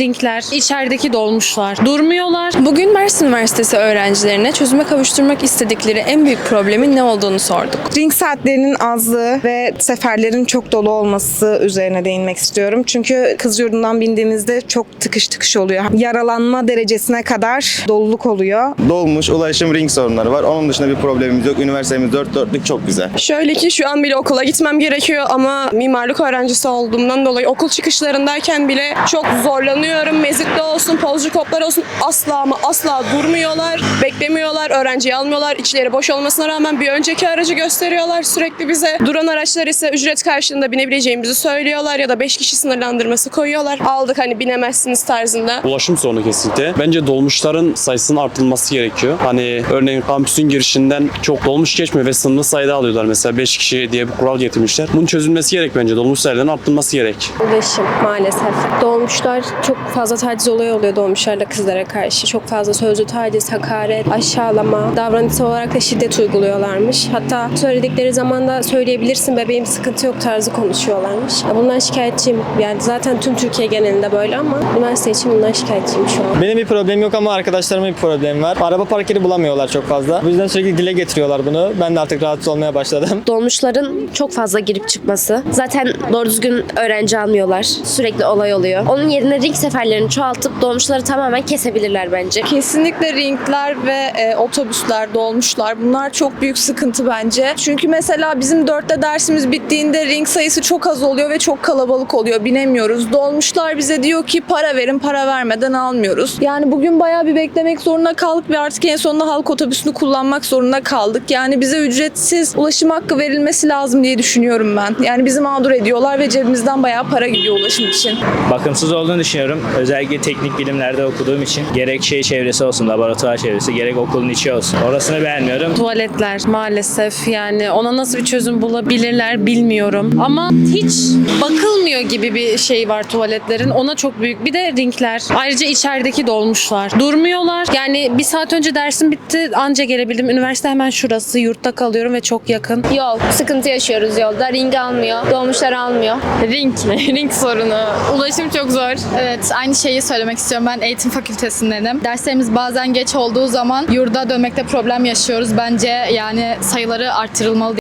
Ringler, içerideki dolmuşlar. Durmuyorlar. Bugün Mersin Üniversitesi öğrencilerine çözüme kavuşturmak istedikleri en büyük problemin ne olduğunu sorduk. Ring saatlerinin azlığı ve seferlerin çok dolu olması üzerine değinmek istiyorum. Çünkü kız yurdundan bindiğimizde çok tıkış tıkış oluyor. Yaralanma derecesine kadar doluluk oluyor. dolmuş ulaşım ring sorunları var. Onun dışında bir problemimiz yok. Üniversitemiz dört dörtlük çok güzel. Şöyle ki şu an bile okula gitmem gerekiyor ama mimarlık öğrencisi olduğumdan dolayı okul çıkışlarındayken bile çok zorlanıyorum. Mezitli olsun, pozcu koplar olsun asla ama asla durmuyorlar, beklemiyorlar, öğrenciyi almıyorlar. İçleri boş olmasına rağmen bir önceki aracı gösteriyorlar sürekli bize. Duran araçlar ise ücret karşılığında binebileceğimizi söylüyorlar ya da 5 kişi sınırlandırması koyuyorlar. Aldık hani binemezsiniz tarzında. Ulaşım sorunu kesinlikle. Bence dolmuşların sayısının artırılması gerekiyor. Hani örneğin kampüsün girişinden çok dolmuş geçmiyor ve sınırlı sayıda alıyorlar. Mesela 5 kişi diye bir kural getirmişler. Bunun çözülmesi gerek bence. Dolmuş sayılarının arttırılması gerek. Ulaşım maalesef. Dolmuşlar çok fazla taciz olayı oluyor dolmuşlarla kızlara karşı. Çok fazla sözlü taciz, hakaret, aşağılama, davranışsal olarak da şiddet uyguluyorlarmış. Hatta söyledikleri zaman da söyleyebilirsin bebeğim sıkıntı yok tarzı konuşuyorlarmış. Bundan şikayetçiyim. Yani zaten tüm Türkiye genelinde böyle ama üniversite için bundan şikayetçiyim şu an. Benim bir problemim yok ama arkadaşlarımın bir problemi var. Araba park yeri bulamıyorlar çok fazla. Bu yüzden sürekli dile getiriyorlar bunu. Ben de artık rahatsız olmaya başladım. Dolmuşların çok fazla girip çıkması. Zaten doğru düzgün öğrenci almıyorlar. Sürekli olay oluyor. Onun yerine ring seferlerini çoğaltıp dolmuşları tamamen kesebilirler bence. Kesinlikle ringler ve e, otobüsler, dolmuşlar bunlar çok büyük sıkıntı bence. Çünkü mesela bizim dörtte dersimiz bittiğinde ring sayısı çok az oluyor ve çok kalabalık oluyor. Binemiyoruz. Dolmuşlar bize diyor ki para verin, para vermeden almıyoruz. Yani bugün bayağı bir beklemek zorunda kaldık ve artık en sonunda halk otobüsünü kullanmak zorunda kaldık. Yani bize ücretsiz ulaşım hakkı verilmesi lazım diye düşünüyorum ben. Yani bizi mağdur ediyorlar ve cebimizden bayağı para gidiyor ulaşım için. bakımsız olduğunu düşünüyorum. Özellikle teknik bilimlerde okuduğum için gerek şey çevresi olsun, laboratuvar çevresi, gerek okulun içi olsun. Orasını beğenmiyorum. Tuvaletler maalesef yani ona nasıl bir çözüm bulabilirler bilmiyorum. Ama hiç bakılmıyor gibi bir şey var tuvaletlerin. Ona çok büyük. Bir de ringler. Ayrıca içerideki dolmuşlar. Durmuyorlar. Yani bir saat önce dersim bitti. Anca gelebildim. Üniversite hemen şurası. Yurtta kalıyorum ve çok yakın. Yol. Sıkıntı yaşıyoruz yolda. Ring almıyor. Dolmuşlar almıyor. Ring, ring sorunu. Ulaşım çok zor. Evet, aynı şeyi söylemek istiyorum. Ben eğitim fakültesindenim. Derslerimiz bazen geç olduğu zaman yurda dönmekte problem yaşıyoruz. Bence yani sayıları artırılmalı